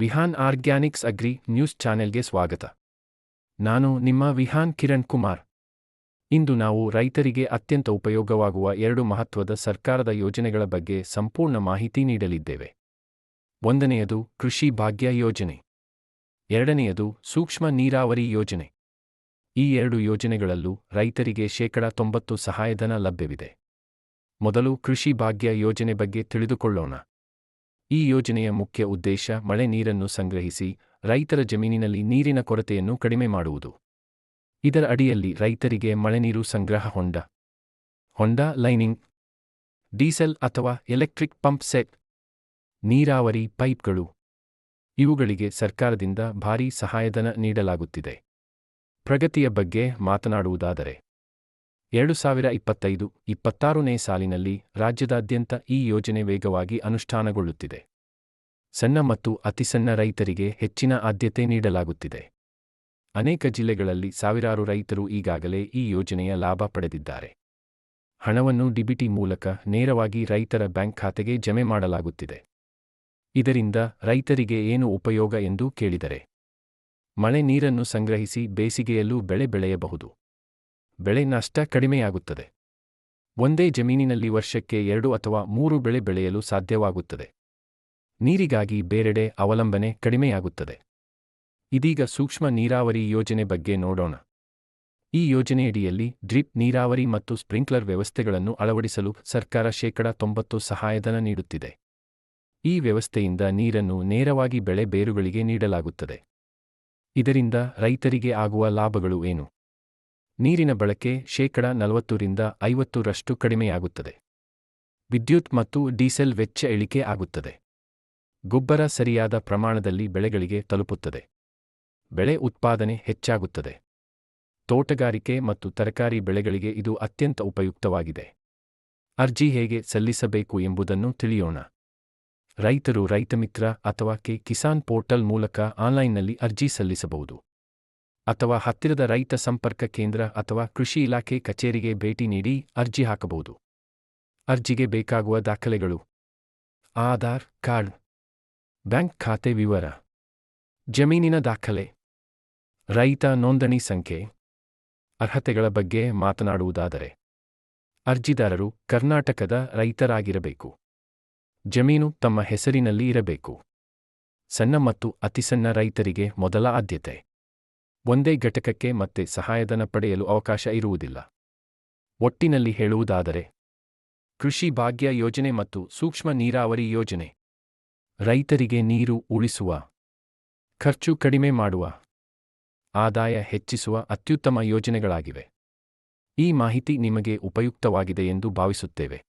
Vihaan organics agri news ಚಾನೆಲ್ಗೆ ಸ್ವಾಗತ. ನಾನು ನಿಮ್ಮ ವಿಹಾನ್ ಕಿರಣ್ ಕುಮಾರ್. ಇಂದು ನಾವು ರೈತರಿಗೆ ಅತ್ಯಂತ ಉಪಯೋಗವಾಗುವ ಎರಡು ಮಹತ್ವದ ಸರ್ಕಾರದ ಯೋಜನೆಗಳ ಬಗ್ಗೆ ಸಂಪೂರ್ಣ ಮಾಹಿತಿ ನೀಡಲಿದ್ದೇವೆ. ಒಂದನೆಯದು ಕೃಷಿ ಭಾಗ್ಯ ಯೋಜನೆ. ಎರಡನೆಯದು ಸೂಕ್ಷ್ಮ ನೀರಾವರಿ ಯೋಜನೆ. ಈ ಎರಡು ಯೋಜನೆಗಳಲ್ಲೂ ರೈತರಿಗೆ ಶೇಕಡ ತೊಂಬತ್ತು ಸಹಾಯಧನ ಲಭ್ಯವಿದೆ. ಮೊದಲು ಕೃಷಿ ಭಾಗ್ಯ ಯೋಜನೆ ಬಗ್ಗೆ ತಿಳಿದುಕೊಳ್ಳೋಣ. ಈ ಯೋಜನೆಯ ಮುಖ್ಯ ಉದ್ದೇಶ ಮಳೆ ನೀರನ್ನು ಸಂಗ್ರಹಿಸಿ ರೈತರ ಜಮೀನಿನಲ್ಲಿ ನೀರಿನ ಕೊರತೆಯನ್ನು ಕಡಿಮೆ ಮಾಡುವುದು. ಇದರ ಅಡಿಯಲ್ಲಿ ರೈತರಿಗೆ ಮಳೆನೀರು ಸಂಗ್ರಹ ಹೊಂಡ. ಹೊಂಡ, ಲೈನಿಂಗ್, ಡೀಸೆಲ್ ಅಥವಾ ಎಲೆಕ್ಟ್ರಿಕ್ ಪಂಪ್ ಸೆಟ್, ನೀರಾವರಿ ಪೈಪ್ಗಳು ಇವುಗಳಿಗೆ ಸರ್ಕಾರದಿಂದ ಭಾರೀ ಸಹಾಯಧನ ನೀಡಲಾಗುತ್ತಿದೆ. ಪ್ರಗತಿಯ ಬಗ್ಗೆ ಮಾತನಾಡುವುದಾದರೆ ಎರಡು ಸಾವಿರ ಇಪ್ಪತ್ತೈದು ಇಪ್ಪತ್ತಾರನೇ ಸಾಲಿನಲ್ಲಿ ರಾಜ್ಯದಾದ್ಯಂತ ಈ ಯೋಜನೆ ವೇಗವಾಗಿ ಅನುಷ್ಠಾನಗೊಳ್ಳುತ್ತಿದೆ. ಸಣ್ಣ ಮತ್ತು ಅತಿಸಣ್ಣ ರೈತರಿಗೆ ಹೆಚ್ಚಿನ ಆದ್ಯತೆ ನೀಡಲಾಗುತ್ತಿದೆ. ಅನೇಕ ಜಿಲ್ಲೆಗಳಲ್ಲಿ ಸಾವಿರಾರು ರೈತರು ಈಗಾಗಲೇ ಈ ಯೋಜನೆಯ ಲಾಭ ಪಡೆದಿದ್ದಾರೆ. ಹಣವನ್ನು ಡಿಬಿಟಿ ಮೂಲಕ ನೇರವಾಗಿ ರೈತರ ಬ್ಯಾಂಕ್ ಖಾತೆಗೆ ಜಮೆ ಮಾಡಲಾಗುತ್ತಿದೆ. ಇದರಿಂದ ರೈತರಿಗೆ ಏನು ಉಪಯೋಗ ಎಂದು ಕೇಳಿದರೆ, ಮಳೆ ನೀರನ್ನು ಸಂಗ್ರಹಿಸಿ ಬೇಸಿಗೆಯಲ್ಲೂ ಬೆಳೆ ಬೆಳೆಯಬಹುದು. ಬೆಳೆ ನಷ್ಟ ಕಡಿಮೆಯಾಗುತ್ತದೆ. ಒಂದೇ ಜಮೀನಿನಲ್ಲಿ ವರ್ಷಕ್ಕೆ ಎರಡು ಅಥವಾ ಮೂರು ಬೆಳೆ ಬೆಳೆಯಲು ಸಾಧ್ಯವಾಗುತ್ತದೆ. ನೀರಿಗಾಗಿ ಬೇರೆಡೆ ಅವಲಂಬನೆ ಕಡಿಮೆಯಾಗುತ್ತದೆ. ಇದೀಗ ಸೂಕ್ಷ್ಮ ನೀರಾವರಿ ಯೋಜನೆ ಬಗ್ಗೆ ನೋಡೋಣ. ಈ ಯೋಜನೆಯಡಿಯಲ್ಲಿ ಡ್ರಿಪ್ ನೀರಾವರಿ ಮತ್ತು ಸ್ಪ್ರಿಂಕ್ಲರ್ ವ್ಯವಸ್ಥೆಗಳನ್ನು ಅಳವಡಿಸಲು ಸರ್ಕಾರ ಶೇಕಡ ತೊಂಬತ್ತು ಸಹಾಯಧನ ನೀಡುತ್ತಿದೆ. ಈ ವ್ಯವಸ್ಥೆಯಿಂದ ನೀರನ್ನು ನೇರವಾಗಿ ಬೆಳೆ ಬೇರುಗಳಿಗೆ ನೀಡಲಾಗುತ್ತದೆ. ಇದರಿಂದ ರೈತರಿಗೆ ಆಗುವ ಲಾಭಗಳು ಏನು? ನೀರಿನ ಬಳಕೆ ಶೇಕಡ ನಲವತ್ತರಿಂದ ಐವತ್ತರಷ್ಟು ಕಡಿಮೆಯಾಗುತ್ತದೆ. ವಿದ್ಯುತ್ ಮತ್ತು ಡೀಸೆಲ್ ವೆಚ್ಚ ಇಳಿಕೆ ಆಗುತ್ತದೆ. ಗೊಬ್ಬರ ಸರಿಯಾದ ಪ್ರಮಾಣದಲ್ಲಿ ಬೆಳೆಗಳಿಗೆ ತಲುಪುತ್ತದೆ. ಬೆಳೆ ಉತ್ಪಾದನೆ ಹೆಚ್ಚಾಗುತ್ತದೆ. ತೋಟಗಾರಿಕೆ ಮತ್ತು ತರಕಾರಿ ಬೆಳೆಗಳಿಗೆ ಇದು ಅತ್ಯಂತ ಉಪಯುಕ್ತವಾಗಿದೆ. ಅರ್ಜಿ ಹೇಗೆ ಸಲ್ಲಿಸಬೇಕು ಎಂಬುದನ್ನು ತಿಳಿಯೋಣ. ರೈತರು ರೈತಮಿತ್ರ ಅಥವಾ ಕೆ ಕಿಸಾನ್ ಪೋರ್ಟಲ್ ಮೂಲಕ ಆನ್ಲೈನ್ನಲ್ಲಿ ಅರ್ಜಿ ಸಲ್ಲಿಸಬಹುದು. ಅಥವಾ ಹತ್ತಿರದ ರೈತ ಸಂಪರ್ಕ ಕೇಂದ್ರ ಅಥವಾ ಕೃಷಿ ಇಲಾಖೆ ಕಚೇರಿಗೆ ಭೇಟಿ ನೀಡಿ ಅರ್ಜಿ ಹಾಕಬಹುದು. ಅರ್ಜಿಗೆ ಬೇಕಾಗುವ ದಾಖಲೆಗಳು. ಆಧಾರ್ ಕಾರ್ಡ್. ಬ್ಯಾಂಕ್ ಖಾತೆ ವಿವರ. ಜಮೀನಿನ ದಾಖಲೆ. ರೈತ ನೋಂದಣಿ ಸಂಖ್ಯೆ. ಅರ್ಹತೆಗಳ ಬಗ್ಗೆ ಮಾತನಾಡುವುದಾದರೆ. ಅರ್ಜಿದಾರರು ಕರ್ನಾಟಕದ ರೈತರಾಗಿರಬೇಕು. ಜಮೀನು ತಮ್ಮ ಹೆಸರಿನಲ್ಲಿ ಇರಬೇಕು. ಸಣ್ಣ ಮತ್ತು ಅತಿಸಣ್ಣ ರೈತರಿಗೆ ಮೊದಲ ಆದ್ಯತೆ. ಒಂದೇ ಘಟಕಕ್ಕೆ ಮತ್ತೆ ಸಹಾಯಧನ ಪಡೆಯಲು ಅವಕಾಶ ಇರುವುದಿಲ್ಲ. ಒಟ್ಟಿನಲ್ಲಿ ಹೇಳುವುದಾದರೆ, ಕೃಷಿ ಭಾಗ್ಯ ಯೋಜನೆ ಮತ್ತು ಸೂಕ್ಷ್ಮ ನೀರಾವರಿ ಯೋಜನೆ. ರೈತರಿಗೆ ನೀರು ಉಳಿಸುವ, ಖರ್ಚು ಕಡಿಮೆ ಮಾಡುವ, ಆದಾಯ ಹೆಚ್ಚಿಸುವ ಅತ್ಯುತ್ತಮ ಯೋಜನೆಗಳಾಗಿವೆ. ಈ ಮಾಹಿತಿ ನಿಮಗೆ ಉಪಯುಕ್ತವಾಗಿದೆ ಎಂದು ಭಾವಿಸುತ್ತೇವೆ.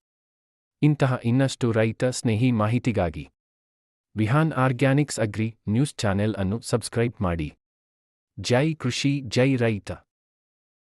ಇಂತಹ ಇನ್ನಷ್ಟು ರೈತ ಸ್ನೇಹಿ ಮಾಹಿತಿಗಾಗಿ Vihaan organics agri news channel ಅನ್ನು ಸಬ್ಸ್ಕ್ರೈಬ್ ಮಾಡಿ. ಜೈ ಕೃಷಿ ಜೈ ರೈತ